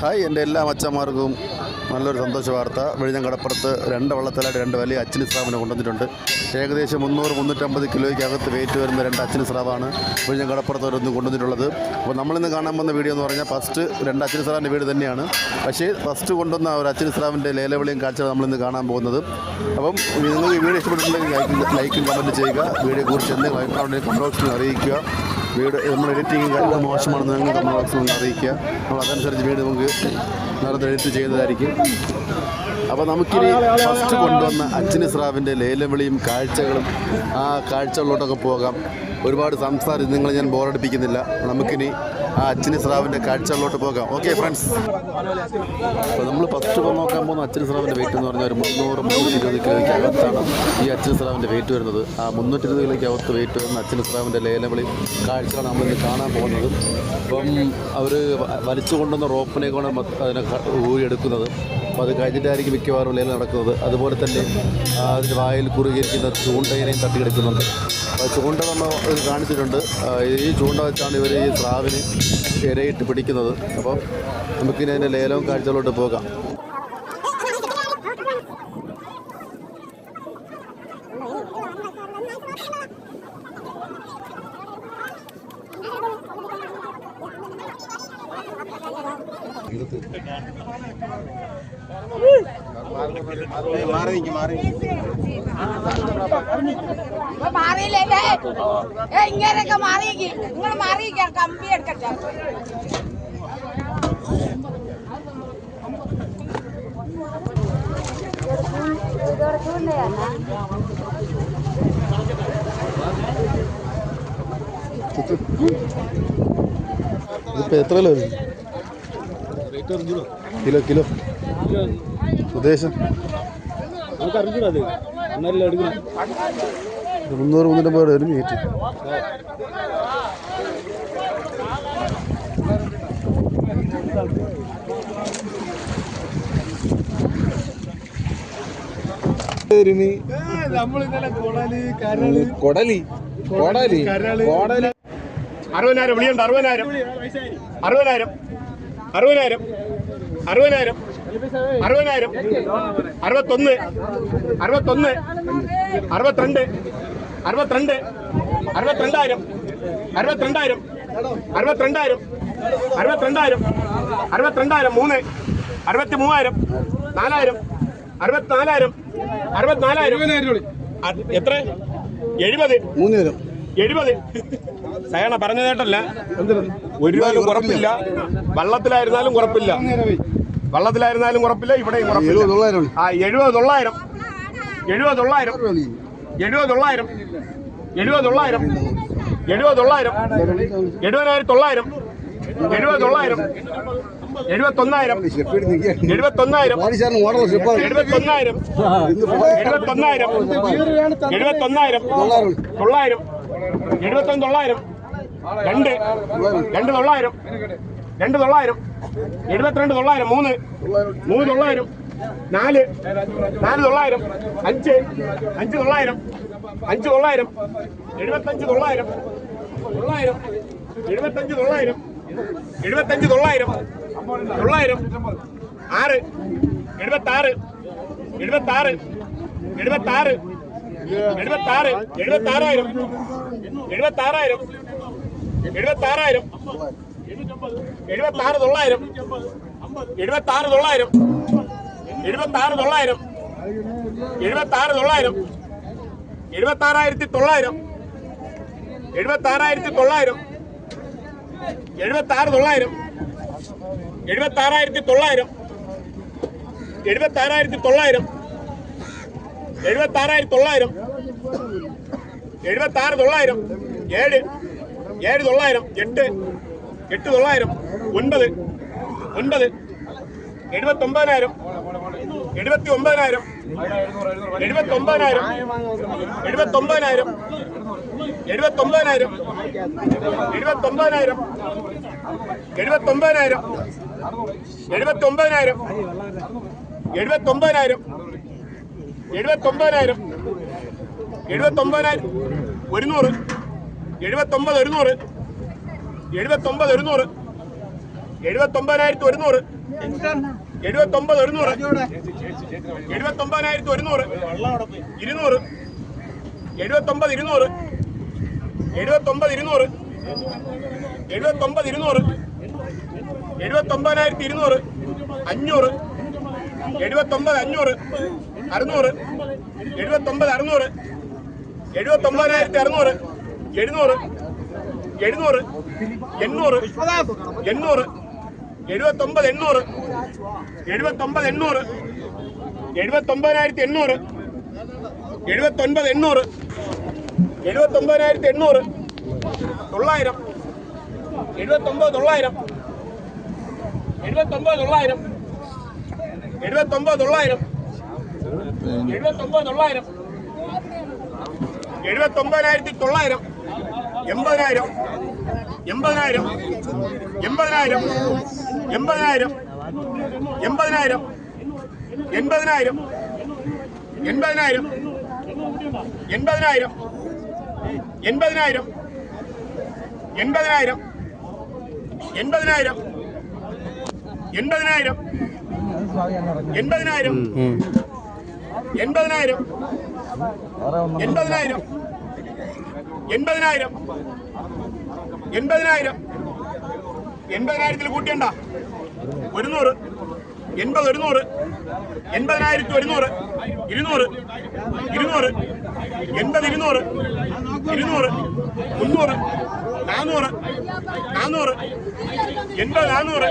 Hi എന്റെ എല്ലാ അച്ഛന്മാർക്കും നല്ലൊരു സന്തോഷ വാർത്ത. വിഴിഞ്ഞം കടപ്പുറത്ത് രണ്ട് വള്ളത്തിലായിട്ട് രണ്ട് വലിയ അച്ഛന് സ്രാവിനെ കൊണ്ടുവന്നിട്ടുണ്ട്. ഏകദേശം മുന്നൂറ് മുന്നൂറ്റമ്പത് കിലോയ്ക്കകത്ത് വെയിറ്റ് വരുന്ന രണ്ട് അച്ഛന് സ്രാവാണ് വിഴിഞ്ഞം കടപ്പുറത്ത് കൊണ്ടുവന്നിട്ടുള്ളത്. അപ്പോൾ നമ്മളിന്ന് കാണാൻ വന്ന വീഡിയോ എന്ന് പറഞ്ഞാൽ ഫസ്റ്റ് രണ്ട് അച്ഛന് സ്രാവിന്റെ വീട് തന്നെയാണ്. പക്ഷേ ഫസ്റ്റ് കൊണ്ടുവന്ന ഒരു അച്ഛന് സ്രാവിന്റെ ലേലവിളിയും കാഴ്ച നമ്മളിന്ന് കാണാൻ പോകുന്നത്. അപ്പം നിങ്ങൾക്ക് ഈ വീഡിയോ ഇഷ്ടപ്പെട്ടിട്ടുണ്ടെങ്കിൽ ലൈക്കും കമന്റ് ചെയ്യുക. വീഡിയോയെക്കുറിച്ച് എന്തെങ്കിലും അഭിപ്രായം കമന്റ് ബോക്സിൽ അറിയിക്കുക. വീഡിയോ നമ്മൾ എഡിറ്റിംഗ് കാര്യങ്ങൾ മോശമാണെന്ന് നിങ്ങൾ നമ്മൾ അറിയിക്കുക. നമ്മൾ അതനുസരിച്ച് വീട് നമുക്ക് നേരത്തെ എഡിറ്റ് ചെയ്തതായിരിക്കും. അപ്പോൾ നമുക്കിനി ഫസ്റ്റ് കൊണ്ടുവന്ന അച്ഛന് സ്രാവിന്റെ ലേലവിളിയും കാഴ്ചകളും ആ കാഴ്ചകളിലോട്ടൊക്കെ പോകാം. ഒരുപാട് സംസാരം നിങ്ങളെ ഞാൻ ബോറടിപ്പിക്കുന്നില്ല. നമുക്കിനി ആ അച്ഛന് സ്രാവിന്റെ കാഴ്ചകളിലോട്ട് പോകാം. ഓക്കെ ഫ്രണ്ട്സ് അപ്പോൾ നമ്മൾ ഫസ്റ്റ് നോക്കാൻ പോകുന്ന അച്ഛന് സ്രാവിന്റെ വെയിറ്റ് എന്ന് പറഞ്ഞാൽ ഒരു മുന്നൂറ് മുന്നൂറ്റി ഇരുപത് കിലോയ്ക്ക് അകത്താണ് ഈ അച്ഛന് സ്രാവിന്റെ വെയിറ്റ് വരുന്നത്. ആ മുന്നൂറ്റി ഇരുപത് കിലോയ്ക്ക് അകത്ത് വെയിറ്റ് വരുന്ന അച്ഛന് സ്രാവിന്റെ ലേലവിളി കാഴ്ചകളാണ് നമ്മളിന്ന് കാണാൻ പോകുന്നത്. അപ്പം അവർ വലിച്ചു കൊണ്ടുവന്ന റോപ്പിനെ കൊണ്ട് അതിനെ ഊഴിയെടുക്കുന്നത് അപ്പോൾ അത് കഴിഞ്ഞിട്ടായിരിക്കും മിക്കവാറും ലേലം നടക്കുന്നത്. അതുപോലെ തന്നെ അതിന്റെ വായിൽ കുറുകിയിരിക്കുന്ന ചൂണ്ടയിനെയും തട്ടിയെടുക്കുന്നുണ്ട്. ചൂണ്ട നമ്മൾ കാണിച്ചിട്ടുണ്ട്. ഈ ചൂണ്ട വെച്ചാണ് ഇവർ ഈ സ്രാവിന് ഇരയിട്ട് പിടിക്കുന്നത്. അപ്പോൾ നമുക്കിനി അതിന്റെ ലേലവും കാഴ്ചകളോട്ട് പോകാം. മാറിയില്ലേ ഇങ്ങനെയൊക്കെ മാറിയിക്ക് നിങ്ങൾ മാറിയിക്കാം കമ്പി എടുക്കട്ടെ ഇപ്പൊ എത്ര കിലോ കിലോ. ഉദ്ദേശം? നമുക്ക് അറിഞ്ഞൂടാ അത്? അന്നേരം എടുക്കണം. മുന്നൂറ് മുന്നൂറ്റമ്പത് വരും മീറ്റ്. നമ്മൾ ഇന്നലെ കൊടലി കരൾ. കൊടലി? കൊടലി കൊടലി. അറുപതിനായിരം വിളിയുണ്ട് അറുപതിനായിരം. അറുപതിനായിരം. അറുപതിനായിരം. അറുപതിനായിരം. അറുപതിനായിരം. അറുപത്തൊന്ന്. അറുപത്തൊന്ന്. അറുപത്തിരണ്ട്. അറുപത്തിരണ്ട്. അറുപത്തിരണ്ടായിരം. അറുപത്തിരണ്ടായിരം. അറുപത്തിരണ്ടായിരം. അറുപത്തിരണ്ടായിരം. അറുപത്തിരണ്ടായിരം. മൂന്ന്. അറുപത്തി മൂവായിരം നാലായിരം. അറുപത്തിനാലായിരം. അറുപത്തിനാലായിരം. എത്ര? എഴുപത്. മൂന്ന് എഴുപത്. സയണ പറഞ്ഞ നേട്ടല്ല ഒരു രൂപയിലും കുറപ്പില്ല വള്ളത്തിലായിരുന്നാലും കുറപ്പില്ല വള്ളത്തിലായിരുന്നാലും കുറപ്പില്ല ഇവിടെയും കുറപ്പില്ല ആ എഴുപത് തൊള്ളായിരം. എഴുപത് തൊള്ളായിരം. എഴുപത് തൊള്ളായിരം. എഴുപത് തൊള്ളായിരം. എഴുപത് തൊള്ളായിരം. എഴുപതിനായിരത്തി തൊള്ളായിരം. എഴുപത് തൊള്ളായിരം. എഴുപത്തൊന്നായിരം. എഴുപത്തൊന്നായിരം. എഴുപത്തൊന്നായിരം. എഴുപത്തൊന്നായിരം. എഴുപത്തൊന്നായിരം. തൊള്ളായിരം. എഴുപത്തൊന്ന് തൊള്ളായിരം രണ്ട്. രണ്ട് തൊള്ളായിരം. രണ്ട് തൊള്ളായിരം. എഴുപത്തിരണ്ട് തൊള്ളായിരം. മൂന്ന്. മൂന്ന് തൊള്ളായിരം. നാല്. നാല് തൊള്ളായിരം. അഞ്ച്. അഞ്ച് തൊള്ളായിരം. അഞ്ച് തൊള്ളായിരം. എഴുപത്തഞ്ച് തൊള്ളായിരം. തൊള്ളായിരം. എഴുപത്തഞ്ച് തൊള്ളായിരം. എഴുപത്തഞ്ച് തൊള്ളായിരം. തൊള്ളായിരം. ആറ്. എഴുപത്താറ്. എഴുപത്താറ്. എഴുപത്താറ്. എഴുപത്താറ്. എഴുപത്താറായിരം. എഴുപത്തി ആറായിരം എഴുപത്തി ആറായിരം എഴുപത്തി ആറ് തൊള്ളായിരം. എഴുപത്തി ആറ് തൊള്ളായിരം. എഴുപത്തി ആറ് തൊള്ളായിരം. എഴുപത്തി ആറ് തൊള്ളായിരം. എഴുപത്തി ആറായിരത്തി തൊള്ളായിരം. എഴുപത്തി ആറായിരത്തി തൊള്ളായിരം. എഴുപത്തി ആറ് തൊള്ളായിരം. എഴുപത്തി ആറായിരത്തി തൊള്ളായിരം. എഴുപത്തി ആറായിരത്തി തൊള്ളായിരം. എഴുപത്തി ആറായിരത്തി തൊള്ളായിരം. എഴുപത്താറ് തൊള്ളായിരം. ഏഴ് ഏഴ് തൊള്ളായിരം. എട്ട് എട്ട് തൊള്ളായിരം. ഒൻപത് ഒൻപത്. എഴുപത്തി ഒമ്പതിനായിരം എഴുപത്തി ഒമ്പതിനായിരം എഴുപത്തി ഒമ്പതിനായിരം എഴുപത്തി ഒമ്പതിനായിരം എഴുപത്തി ഒമ്പതിനായിരം എഴുപത്തി ഒമ്പതിനായിരം എഴുപത്തി ഒമ്പതിനായിരം എഴുപത്തി ഒമ്പതിനായിരം എഴുപത്തി ഒമ്പതിനായിരം എഴുപത്തൊമ്പതിനായിരം. എഴുപത്തൊമ്പതിനായിരം. എഴുപത്തൊമ്പതിനായിരം. ഒരുന്നൂറ്. എഴുപത്തൊമ്പത് ഒരുന്നൂറ്. എഴുപത്തൊമ്പത് ഒരുന്നൂറ്. എഴുപത്തൊമ്പതിനായിരത്തി ഒരുന്നൂറ്. എഴുപത്തൊമ്പത് ഒരുന്നൂറ്. എഴുപത്തൊമ്പതിനായിരത്തി ഒരുന്നൂറ്. ഇരുന്നൂറ്. എഴുപത്തൊമ്പത് ഇരുന്നൂറ്. എഴുപത്തൊമ്പത് ഇരുന്നൂറ്. എഴുപത്തൊമ്പത് ഇരുന്നൂറ്. എഴുപത്തൊമ്പതിനായിരത്തി ഇരുന്നൂറ്. അഞ്ഞൂറ്. എഴുപത്തൊമ്പത് അഞ്ഞൂറ്. അറുന്നൂറ്. എഴുപത്തൊമ്പത് അറുന്നൂറ്. എഴുപത്തൊമ്പതിനായിരത്തി അറുന്നൂറ് എഴുന്നൂറ് എഴുന്നൂറ് എണ്ണൂറ് എണ്ണൂറ് എഴുപത്തൊമ്പത് എണ്ണൂറ് എഴുപത്തൊമ്പത് എണ്ണൂറ് എഴുപത്തൊമ്പതിനായിരത്തി എണ്ണൂറ് എഴുപത്തൊൻപത് എണ്ണൂറ് എഴുപത്തൊമ്പതിനായിരത്തി എണ്ണൂറ് തൊള്ളായിരം എഴുപത്തൊമ്പത് തൊള്ളായിരം എഴുപത്തൊമ്പത് തൊള്ളായിരം എഴുപത്തൊമ്പത് തൊള്ളായിരം എഴുപത്തൊമ്പത് തൊള്ളായിരം എഴുപത്തൊമ്പതിനായിരത്തി തൊള്ളായിരം എൺപതിനായിരം എൺപതിനായിരം എൺപതിനായിരം എൺപതിനായിരം എൺപതിനായിരം എൺപതിനായിരം എൺപതിനായിരം എൺപതിനായിരം എൺപതിനായിരം എൺപതിനായിരം എൺപതിനായിരം എൺപതിനായിരം എൺപതിനായിരം എൺപതിനായിരം എൺപതിനായിരം. എൺപതിനായിരം. എൺപതിനായിരം. എൺപതിനായിരത്തിൽ കൂട്ടിയണ്ട. ഒരുന്നൂറ്. എൺപത് ഒരുന്നൂറ്. എൺപതിനായിരത്തി ഒരുന്നൂറ്. ഇരുന്നൂറ്. ഇരുന്നൂറ്. എൺപത് ഇരുന്നൂറ്. ഇരുന്നൂറ്. മുന്നൂറ്. നാനൂറ് നാനൂറ് എൺപത് നാനൂറ്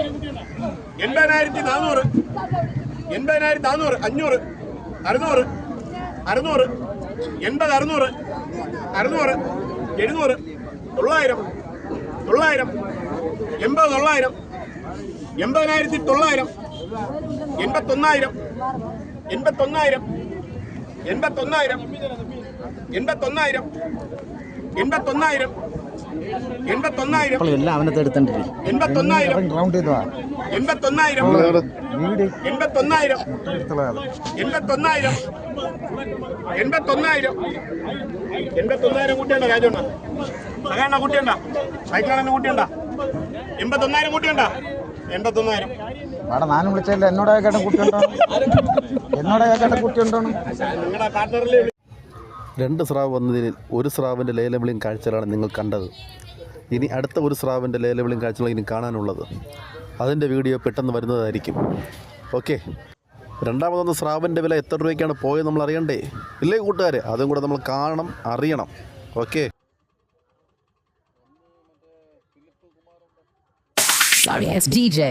എൺപതിനായിരത്തി നാനൂറ് എൺപതിനായിരത്തി നാനൂറ് അഞ്ഞൂറ്. അറുന്നൂറ്. അറുന്നൂറ്. എൺപത് അറുന്നൂറ്. അറുന്നൂറ്. എഴുന്നൂറ്. തൊള്ളായിരം. തൊള്ളായിരം. എൺപത് തൊള്ളായിരം. എൺപതിനായിരത്തി തൊള്ളായിരം. എൺപത്തൊന്നായിരം. എൺപത്തൊന്നായിരം. എൺപത്തൊന്നായിരം. എൺപത്തൊന്നായിരം. എൺപത്തൊന്നായിരം. എൺപത്തൊന്നായിരം. എൺപത്തൊന്നായിരം. എൺപത്തൊന്നായിരം. എൺപത്തൊന്നായിരം. എൺപത്തൊന്നായിരം. എൺപത്തൊന്നായിരം. എൺപത്തൊന്നായിരം കൂട്ടിയണ്ട രാജോണ്ണ? സഹകരണ കൂട്ടിയണ്ട? സൈക്കിളെണ്ണ കൂട്ടിയണ്ട? എൺപത്തൊന്നായിരം കൂട്ടിയണ്ട? എൺപത്തൊന്നായിരം. അവിടെ നാനും വിളിച്ചല്ല എന്നോട് കേട്ട കുട്ടിയുണ്ടോ? എന്നോട് കേട്ട കുട്ടിയുണ്ടോ? നിങ്ങളുടെ പാർട്ട്ണറിൽ രണ്ട് സ്രാവ് വന്നതിൽ ഒരു സ്രാവിന്റെ ലേലവിളിയും കാഴ്ചകളാണ് നിങ്ങൾ കണ്ടത്. ഇനി അടുത്ത ഒരു സ്രാവിന്റെ ലേലവിളിയും കാഴ്ചകളും ഇനി കാണാനുള്ളത്. അതിന്റെ വീഡിയോ പെട്ടെന്ന് വരുന്നതായിരിക്കും. ഓക്കെ. രണ്ടാമതൊന്ന് സ്രാവിന്റെ വില എത്ര രൂപയ്ക്കാണ് പോയത് നമ്മൾ അറിയണ്ടേ? ഇല്ലേ കൂട്ടുകാരെ? അതും കൂടെ നമ്മൾ കാണണം അറിയണം. ഓക്കെ. Sorry, it's DJ.